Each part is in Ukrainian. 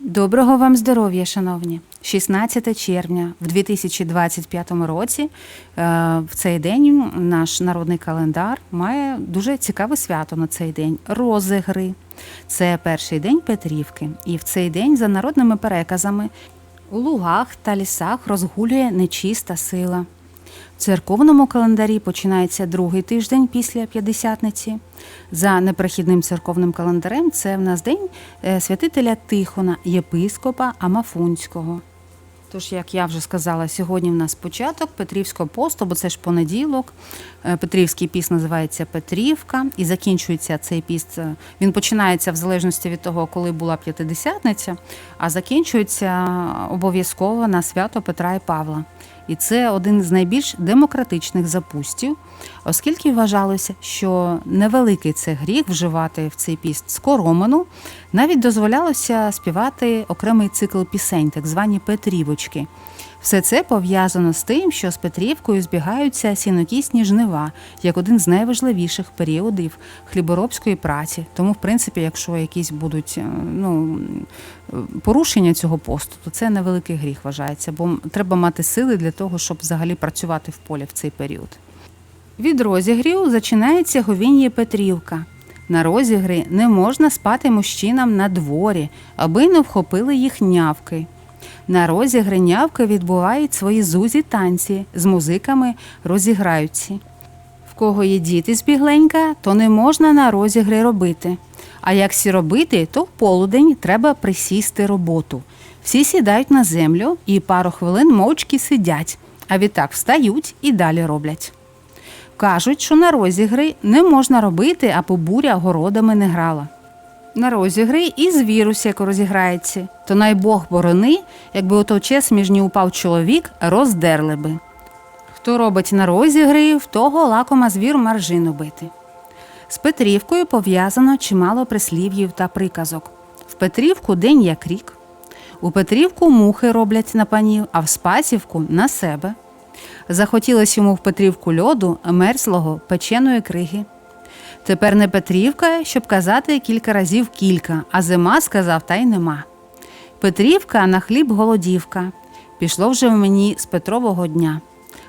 Доброго вам здоров'я, шановні! 16 червня в 2025 році е, в цей день наш народний календар має дуже цікаве свято на цей день розігри. Це перший день Петрівки, і в цей день за народними переказами у лугах та лісах розгулює нечиста сила. В церковному календарі починається другий тиждень після п'ятдесятниці. За непрохідним церковним календарем це в нас день е, святителя Тихона, єпископа Амафунського. Тож, як я вже сказала, сьогодні в нас початок Петрівського посту, бо це ж понеділок. Е, Петрівський піст називається Петрівка, і закінчується цей піст. е, Він починається в залежності від того, коли була п'ятидесятниця, а закінчується обов'язково на свято Петра і Павла. І це один з найбільш демократичних запустів, оскільки вважалося, що невеликий це гріх вживати в цей піст скоромину, навіть дозволялося співати окремий цикл пісень, так звані Петрівочки. Все це пов'язано з тим, що з Петрівкою збігаються сінокісні жнива як один з найважливіших періодів хліборобської праці. Тому, в принципі, якщо якісь будуть е, ну, порушення цього посту, то це невеликий гріх вважається, бо треба мати сили для того, щоб взагалі працювати в полі в цей період. Від розігрів зачинається говіння Петрівка. На розігрі не можна спати мужчинам на дворі, аби не вхопили їх нявки. На розігри нявки відбувають свої зузі танці, з музиками розіграються. В кого є діти з бігленька, то не можна на розігри робити. А як сі робити, то в полудень треба присісти роботу. Всі сідають на землю і пару хвилин мовчки сидять, а відтак встають і далі роблять. Кажуть, що на розігри не можна робити, аби буря городами не грала. На розігри і звір усяко розіграється, то най Бог борони, якби ото час між ні упав чоловік, роздерли би. Хто робить на розігри, в того лакома звір маржину бити. З Петрівкою пов'язано чимало прислів'їв та приказок. В Петрівку день як рік. У Петрівку мухи роблять на панів, а в Спасівку на себе. Захотілось йому в Петрівку льоду, мерзлого, печеної криги. Тепер не Петрівка, щоб казати кілька разів кілька, а зима сказав та й нема. Петрівка на хліб голодівка. Пішло вже в мені з Петрового дня.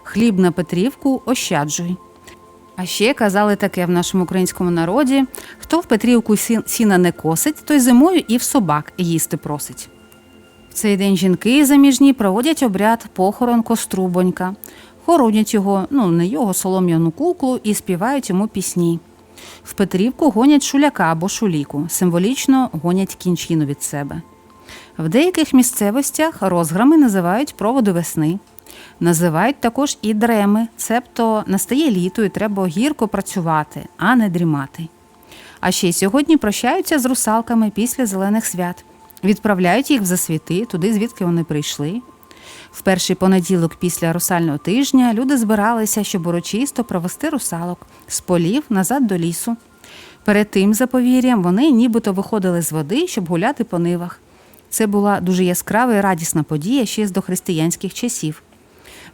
Хліб на Петрівку ощаджуй. А ще казали таке в нашому українському народі: хто в Петрівку сіна не косить, той зимою і в собак їсти просить. В цей день жінки заміжні проводять обряд похорон кострубонька, хоронять його, ну не його солом'яну куклу і співають йому пісні. В Петрівку гонять шуляка або шуліку, символічно гонять кінчину від себе. В деяких місцевостях розграми називають проводи весни. Називають також і дреми, цебто настає літо і треба гірко працювати, а не дрімати. А ще й сьогодні прощаються з русалками після зелених свят, відправляють їх в засвіти, туди, звідки вони прийшли. В перший понеділок після русального тижня люди збиралися, щоб урочисто провести русалок з полів назад до лісу. Перед тим, за повір'ям, вони нібито виходили з води, щоб гуляти по нивах. Це була дуже яскрава і радісна подія ще з дохристиянських часів.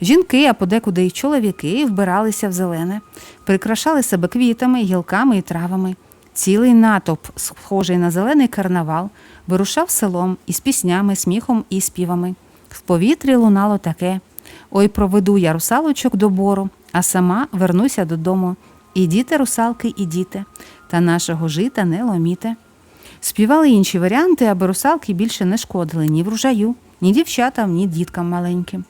Жінки, а подекуди й чоловіки вбиралися в зелене, прикрашали себе квітами, гілками і травами. Цілий натовп, схожий на зелений карнавал, вирушав селом із піснями, сміхом і співами. В повітрі лунало таке: Ой, проведу я русалочок до бору, а сама вернуся додому. Ідіте, русалки, ідіте, та нашого жита не ломіте. Співали інші варіанти, аби русалки більше не шкодили ні врожаю, ні дівчатам, ні діткам маленьким.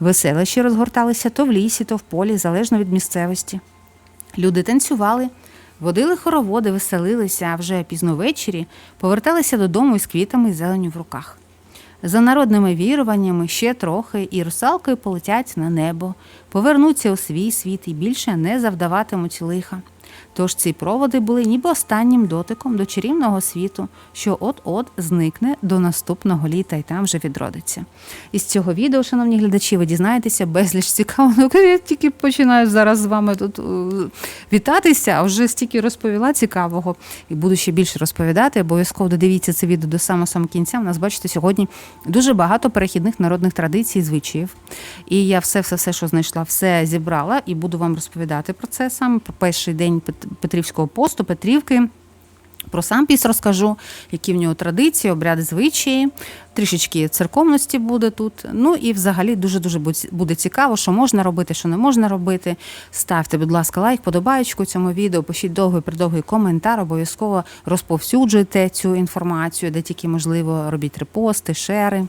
Веселищі розгорталися то в лісі, то в полі, залежно від місцевості. Люди танцювали, водили хороводи, веселилися, а вже пізно ввечері поверталися додому із квітами і зеленю в руках. За народними віруваннями ще трохи і русалки полетять на небо, повернуться у свій світ і більше не завдаватимуть лиха. Тож ці проводи були ніби останнім дотиком до чарівного світу, що от-от зникне до наступного літа і там вже відродиться. Із цього відео, шановні глядачі, ви дізнаєтеся безліч цікавого. Я тільки починаю зараз з вами тут е, вітатися, а вже стільки розповіла цікавого і буду ще більше розповідати. Обов'язково додивіться це відео до самого самого кінця. У нас бачите сьогодні дуже багато перехідних народних традицій і звичаїв. І я все, все, все, що знайшла, все зібрала і буду вам розповідати про це саме про перший день Петрівського посту, Петрівки. Про сам піс розкажу, які в нього традиції, обряди, звичаї, трішечки церковності буде тут. Ну і взагалі дуже дуже буде цікаво, що можна робити, що не можна робити. Ставте, будь ласка, лайк, подобаєчку цьому відео, пишіть довгий придовгий коментар, обов'язково розповсюджуйте цю інформацію, де тільки можливо робіть репости, шери.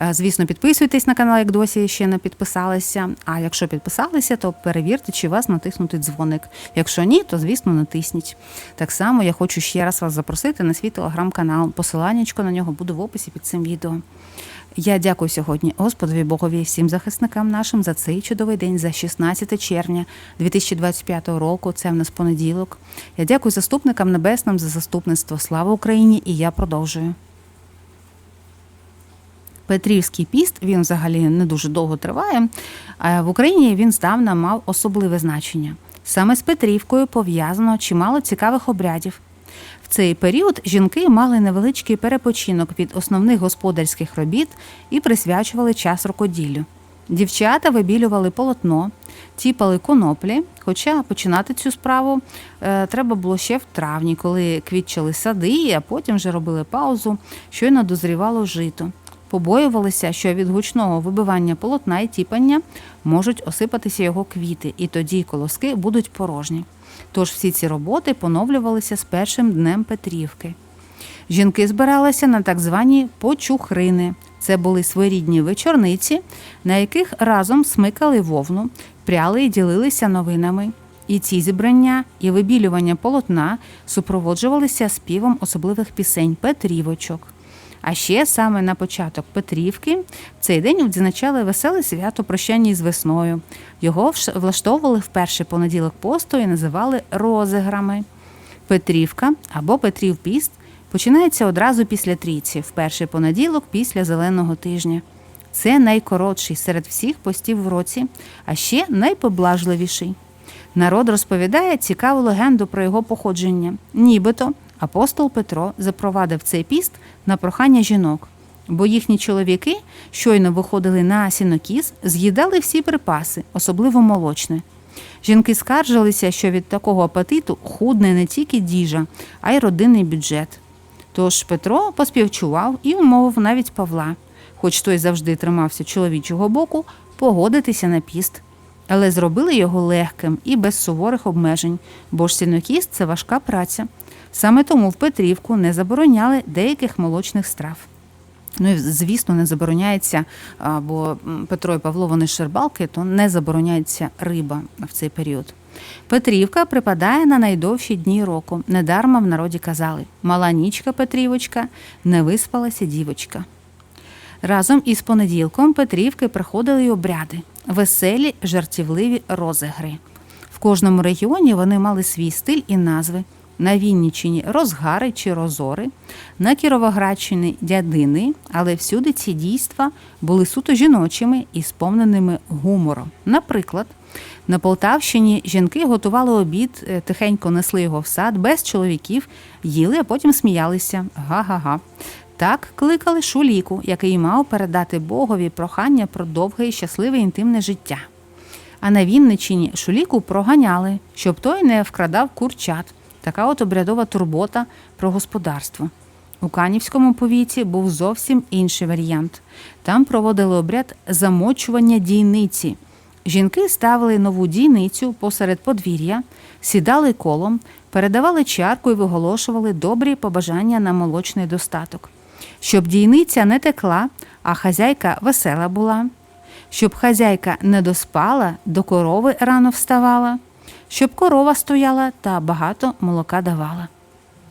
Е, Звісно, підписуйтесь на канал, як досі ще не підписалися. А якщо підписалися, то перевірте, чи вас натиснутий дзвоник. Якщо ні, то звісно натисніть. Так само я хочу ще раз вас запросити на свій телеграм-канал. Посиланнячко на нього буде в описі під цим відео. Я дякую сьогодні Господові Богові і всім захисникам нашим за цей чудовий день, за 16 червня 2025 року. Це в нас понеділок. Я дякую заступникам небесним за заступництво. Слава Україні! І я продовжую. Петрівський піст він взагалі не дуже довго триває. А в Україні він здавна мав особливе значення. Саме з Петрівкою пов'язано чимало цікавих обрядів. Цей період жінки мали невеличкий перепочинок від основних господарських робіт і присвячували час рукоділлю. Дівчата вибілювали полотно, тіпали коноплі, хоча починати цю справу е, треба було ще в травні, коли квітчали сади, а потім вже робили паузу, щойно дозрівало жито. Побоювалися, що від гучного вибивання полотна і тіпання можуть осипатися його квіти, і тоді колоски будуть порожні. Тож всі ці роботи поновлювалися з першим днем Петрівки. Жінки збиралися на так звані почухрини. Це були своєрідні вечорниці, на яких разом смикали вовну, пряли і ділилися новинами. І ці зібрання, і вибілювання полотна супроводжувалися співом особливих пісень Петрівочок. А ще саме на початок Петрівки в цей день відзначали веселе свято прощання з весною. Його влаштовували в перший понеділок посту і називали розіграми. Петрівка або Петрів піст починається одразу після трійці, в перший понеділок після зеленого тижня. Це найкоротший серед всіх постів в році, а ще найпоблажливіший. Народ розповідає цікаву легенду про його походження. Нібито апостол Петро запровадив цей піст на прохання жінок, бо їхні чоловіки щойно виходили на сінокіс, з'їдали всі припаси, особливо молочне. Жінки скаржилися, що від такого апетиту худне не тільки діжа, а й родинний бюджет. Тож Петро поспівчував і умовив навіть Павла, хоч той завжди тримався чоловічого боку, погодитися на піст. Але зробили його легким і без суворих обмежень, бо ж сінокіс це важка праця. Саме тому в Петрівку не забороняли деяких молочних страв. Ну і звісно, не забороняється, бо Петро і Павло вони шербалки, то не забороняється риба в цей період. Петрівка припадає на найдовші дні року. Недарма в народі казали: мала нічка Петрівочка, не виспалася дівочка. Разом із понеділком Петрівки приходили й обряди, веселі, жартівливі розігри. В кожному регіоні вони мали свій стиль і назви. На Вінниччині розгари чи розори, на Кіровоградщині дядини, але всюди ці дійства були суто жіночими і сповненими гумором. Наприклад, на Полтавщині жінки готували обід, е, тихенько несли його в сад без чоловіків, їли, а потім сміялися. Га-га-га. Так кликали шуліку, який мав передати Богові прохання про довге і щасливе інтимне життя. А на Вінничині шуліку проганяли, щоб той не вкрадав курчат. Така от обрядова турбота про господарство. У Канівському повіті був зовсім інший варіант. Там проводили обряд замочування дійниці. Жінки ставили нову дійницю посеред подвір'я, сідали колом, передавали чарку і виголошували добрі побажання на молочний достаток. Щоб дійниця не текла, а хазяйка весела була, щоб хазяйка не доспала, до корови рано вставала, щоб корова стояла та багато молока давала.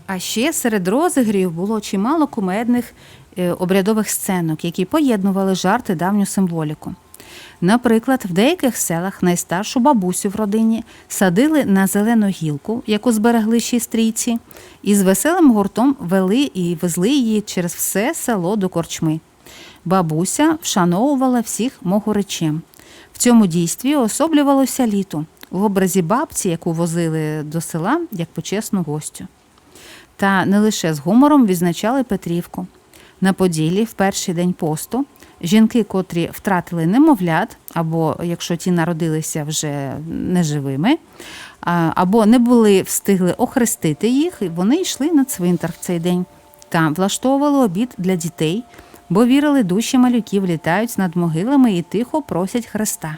А ще серед розігрів було чимало кумедних е, обрядових сценок, які поєднували жарти давню символіку. Наприклад, в деяких селах найстаршу бабусю в родині садили на зелену гілку, яку зберегли ще стрійці, і з веселим гуртом вели і везли її через все село до корчми. Бабуся вшановувала всіх могоречем. В цьому дійстві особлювалося літо в образі бабці, яку возили до села як почесну гостю. Та не лише з гумором відзначали Петрівку. На Поділлі в перший день посту жінки, котрі втратили немовлят, або якщо ті народилися вже неживими, або не були встигли охрестити їх, вони йшли на цвинтар в цей день. Там влаштовували обід для дітей, бо вірили, душі малюків літають над могилами і тихо просять Христа.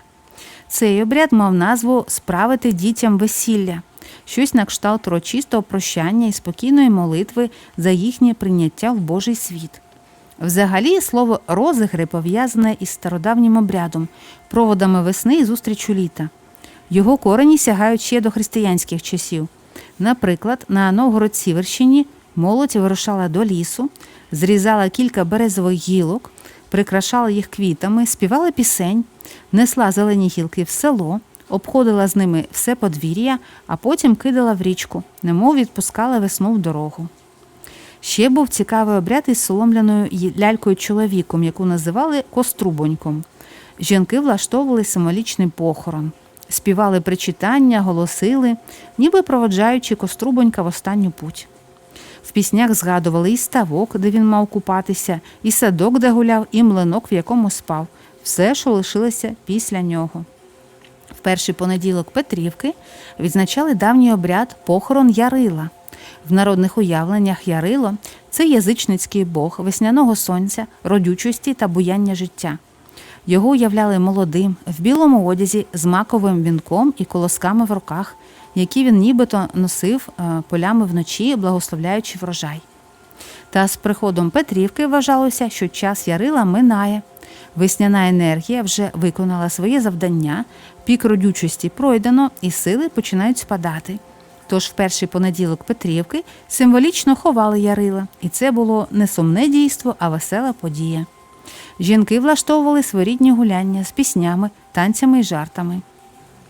Цей обряд мав назву справити дітям весілля, щось на кшталт урочистого прощання і спокійної молитви за їхнє прийняття в Божий світ. Взагалі, слово розігри пов'язане із стародавнім обрядом, проводами весни і зустрічу літа. Його корені сягають ще до християнських часів. Наприклад, на Новгород-Сіверщині молодь вирушала до лісу, зрізала кілька березових гілок, прикрашала їх квітами, співала пісень, несла зелені гілки в село, обходила з ними все подвір'я, а потім кидала в річку, немов відпускала весну в дорогу. Ще був цікавий обряд із соломляною лялькою чоловіком, яку називали кострубоньком. Жінки влаштовували символічний похорон, співали причитання, голосили, ніби проводжаючи кострубонька в останню путь. В піснях згадували і ставок, де він мав купатися, і садок, де гуляв, і млинок, в якому спав, все, що лишилося після нього. В перший понеділок Петрівки відзначали давній обряд похорон Ярила. В народних уявленнях Ярило це язичницький бог весняного сонця, родючості та буяння життя. Його уявляли молодим, в білому одязі з маковим вінком і колосками в руках, які він нібито носив е, полями вночі, благословляючи врожай. Та з приходом Петрівки вважалося, що час Ярила минає. Весняна енергія вже виконала своє завдання, пік родючості пройдено, і сили починають спадати. Тож в перший понеділок Петрівки символічно ховали Ярила, і це було не сумне дійство, а весела подія. Жінки влаштовували своєрідні гуляння з піснями, танцями і жартами.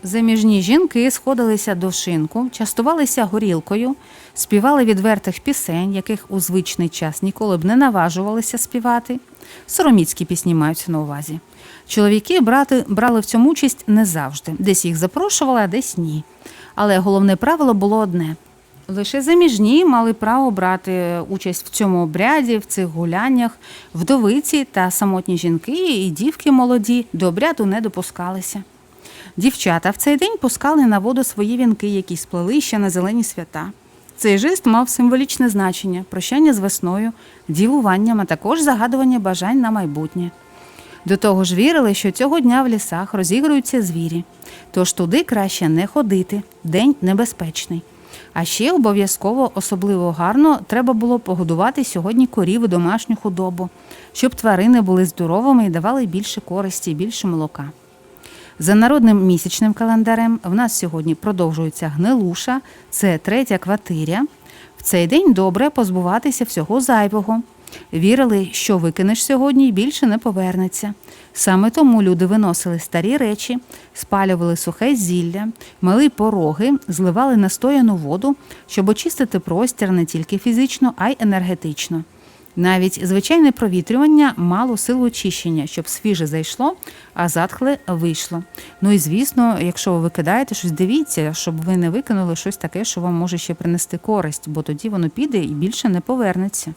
Заміжні жінки сходилися до шинку, частувалися горілкою, співали відвертих пісень, яких у звичний час ніколи б не наважувалися співати. Сороміцькі пісні маються на увазі. Чоловіки брати, брали в цьому участь не завжди. Десь їх запрошували, а десь ні. Але головне правило було одне: лише заміжні мали право брати участь в цьому обряді, в цих гуляннях. Вдовиці та самотні жінки і дівки молоді до обряду не допускалися. Дівчата в цей день пускали на воду свої вінки, які сплели ще на зелені свята. Цей жест мав символічне значення прощання з весною, дівуванням, а також загадування бажань на майбутнє. До того ж вірили, що цього дня в лісах розігруються звірі, тож туди краще не ходити, день небезпечний. А ще обов'язково особливо гарно треба було погодувати сьогодні корів і домашню худобу, щоб тварини були здоровими і давали більше користі, більше молока. За народним місячним календарем в нас сьогодні продовжується гнилуша, це третя квартиря. В цей день добре позбуватися всього зайвого. Вірили, що викинеш сьогодні і більше не повернеться. Саме тому люди виносили старі речі, спалювали сухе зілля, мили пороги, зливали настояну воду, щоб очистити простір не тільки фізично, а й енергетично. Навіть звичайне провітрювання мало силу очищення, щоб свіже зайшло, а затхле вийшло. Ну і звісно, якщо ви викидаєте щось, дивіться, щоб ви не викинули щось таке, що вам може ще принести користь, бо тоді воно піде і більше не повернеться.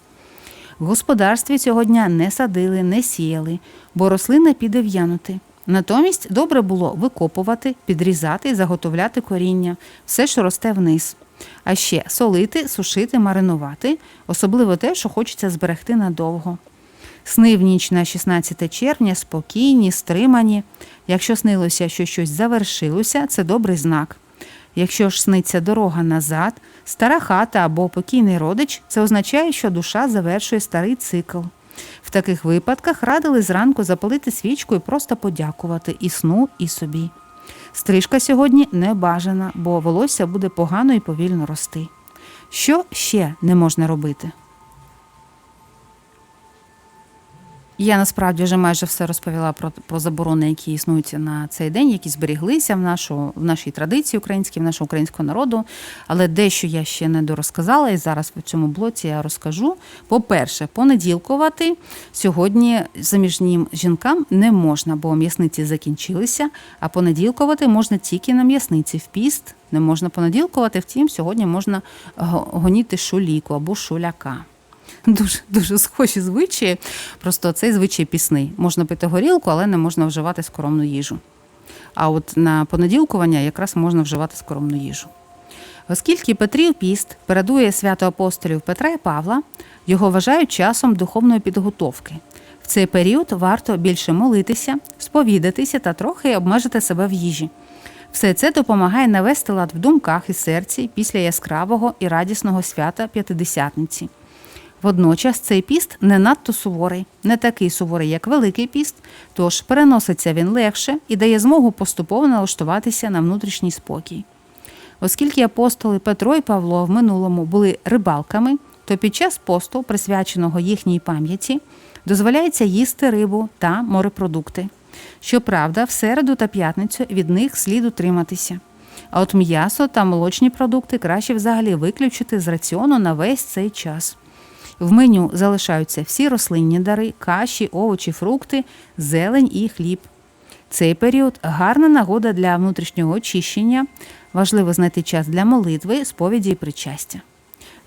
В господарстві цього дня не садили, не сіяли, бо рослина піде в'янути. Натомість добре було викопувати, підрізати і заготовляти коріння, все, що росте вниз. А ще солити, сушити, маринувати, особливо те, що хочеться зберегти надовго. Сни в ніч на 16 червня спокійні, стримані. Якщо снилося, що щось завершилося, це добрий знак. Якщо ж сниться дорога назад, стара хата або покійний родич, це означає, що душа завершує старий цикл. В таких випадках радили зранку запалити свічку і просто подякувати і сну, і собі. Стрижка сьогодні не бажана, бо волосся буде погано і повільно рости. Що ще не можна робити? Я насправді вже майже все розповіла про, про заборони, які існують на цей день, які зберіглися в, нашу, в нашій традиції українській, в нашого українського народу. Але дещо я ще не дорозказала, і зараз в цьому блоці я розкажу. По-перше, понеділкувати сьогодні заміжнім жінкам не можна, бо м'ясниці закінчилися, а понеділкувати можна тільки на м'ясниці. В піст не можна понеділкувати, втім, сьогодні можна гоніти шуліку або шуляка. Дуже дуже схожі звичаї. Просто цей звичай пісний. Можна пити горілку, але не можна вживати скоромну їжу. А от на понеділкування якраз можна вживати скоромну їжу. Оскільки Петрів піст передує свято апостолів Петра і Павла, його вважають часом духовної підготовки. В цей період варто більше молитися, сповідатися та трохи обмежити себе в їжі. Все це допомагає навести лад в думках і серці після яскравого і радісного свята П'ятидесятниці. Водночас цей піст не надто суворий, не такий суворий, як Великий піст, тож переноситься він легше і дає змогу поступово налаштуватися на внутрішній спокій. Оскільки апостоли Петро і Павло в минулому були рибалками, то під час посту, присвяченого їхній пам'яті, дозволяється їсти рибу та морепродукти. Щоправда, в середу та п'ятницю від них слід утриматися. А от м'ясо та молочні продукти краще взагалі виключити з раціону на весь цей час. В меню залишаються всі рослинні дари, каші, овочі, фрукти, зелень і хліб. Цей період гарна нагода для внутрішнього очищення. Важливо знайти час для молитви, сповіді і причастя.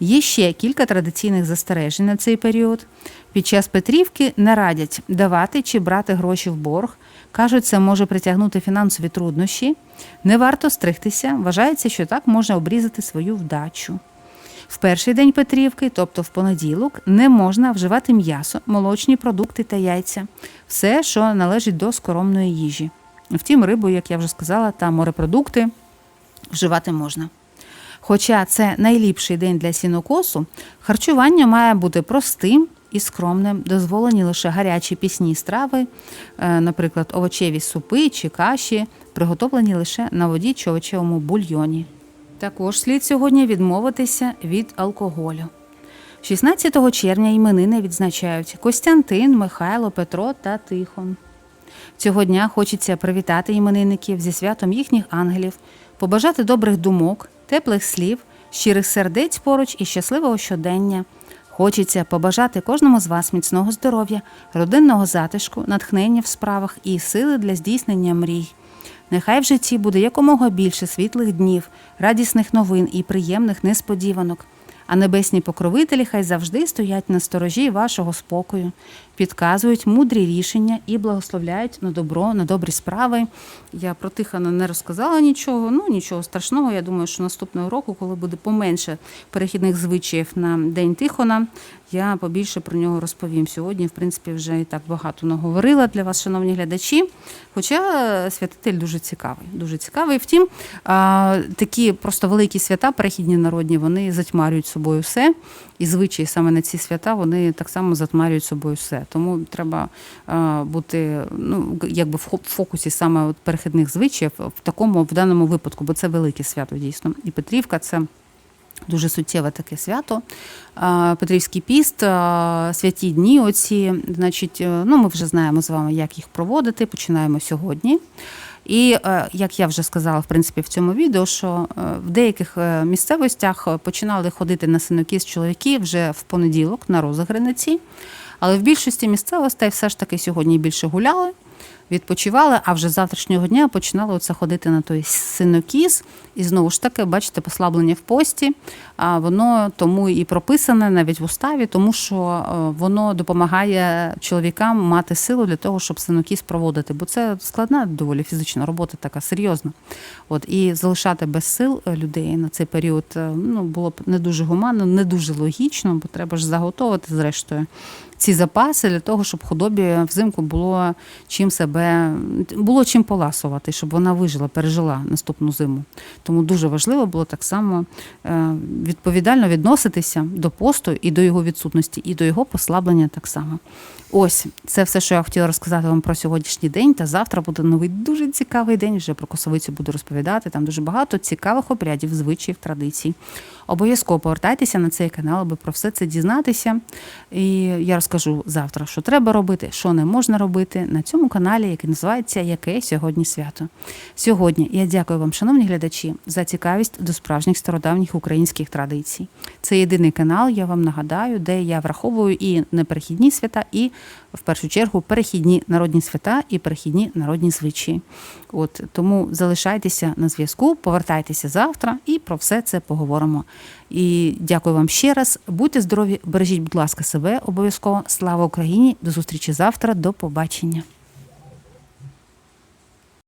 Є ще кілька традиційних застережень на цей період. Під час Петрівки не радять давати чи брати гроші в борг. Кажуть, це може притягнути фінансові труднощі. Не варто стригтися. Вважається, що так можна обрізати свою вдачу. В перший день Петрівки, тобто в понеділок, не можна вживати м'ясо, молочні продукти та яйця, все, що належить до скоромної їжі. Втім, рибу, як я вже сказала, та морепродукти вживати можна. Хоча це найліпший день для сінокосу, харчування має бути простим і скромним, дозволені лише гарячі пісні страви, е, наприклад, овочеві супи чи каші, приготовлені лише на воді чи овочевому бульйоні. Також слід сьогодні відмовитися від алкоголю. 16 червня іменини відзначають Костянтин, Михайло, Петро та Тихон. Цього дня хочеться привітати іменинників зі святом їхніх ангелів, побажати добрих думок, теплих слів, щирих сердець поруч і щасливого щодення. Хочеться побажати кожному з вас міцного здоров'я, родинного затишку, натхнення в справах і сили для здійснення мрій. Нехай в житті буде якомога більше світлих днів, радісних новин і приємних несподіванок. А небесні покровителі хай завжди стоять на сторожі вашого спокою, підказують мудрі рішення і благословляють на добро, на добрі справи. Я про Тихона не розказала нічого, ну нічого страшного. Я думаю, що наступного року, коли буде поменше перехідних звичаїв на День Тихона, я побільше про нього розповім. Сьогодні, в принципі, вже і так багато наговорила для вас, шановні глядачі. Хоча святитель дуже цікавий, дуже цікавий. Втім, такі просто великі свята, перехідні народні, вони затьмарюють собою все. І звичаї саме на ці свята вони так само затьмарюють собою все. Тому треба а, бути ну, якби в фокусі саме от перехідних звичаїв в такому в даному випадку, бо це велике свято дійсно. І Петрівка це. Дуже суттєве таке свято. Петрівський піст, святі дні. Оці, значить, е, ну ми вже знаємо з вами, як їх проводити. Починаємо сьогодні. І е, як я вже сказала, в принципі, в цьому відео, що е, в деяких е, місцевостях починали ходити на синокіс чоловіки вже в понеділок на розіграниці. Але в більшості місцевостей все ж таки сьогодні більше гуляли, відпочивали, а вже з завтрашнього дня починали оце ходити на той синокіс. І знову ж таки, бачите, послаблення в пості, а воно тому і прописане навіть в уставі, тому що е, воно допомагає чоловікам мати силу для того, щоб синокіс проводити. Бо це складна доволі фізична робота, така серйозна. От і залишати без сил е, людей на цей період е, ну було б не дуже гуманно, не дуже логічно, бо треба ж заготовити зрештою ці запаси для того, щоб худобі взимку було чим себе було чим поласувати, щоб вона вижила, пережила наступну зиму. Тому дуже важливо було так само е, відповідально відноситися до посту і до його відсутності, і до його послаблення так само. Ось це все, що я хотіла розказати вам про сьогоднішній день. Та завтра буде новий дуже цікавий день. Вже про косовицю буду розповідати. Там дуже багато цікавих обрядів, звичаїв, традицій. Обов'язково повертайтеся на цей канал, аби про все це дізнатися. І я розкажу завтра, що треба робити, що не можна робити на цьому каналі, який називається Яке сьогодні свято. Сьогодні я дякую вам, шановні глядачі, за цікавість до справжніх стародавніх українських традицій. Це єдиний канал, я вам нагадаю, де я враховую і неперехідні свята, і в першу чергу перехідні народні свята і перехідні народні звичаї. От тому залишайтеся на зв'язку, повертайтеся завтра і про все це поговоримо. І дякую вам ще раз. Будьте здорові, бережіть, будь ласка, себе обов'язково. Слава Україні! До зустрічі завтра. До побачення.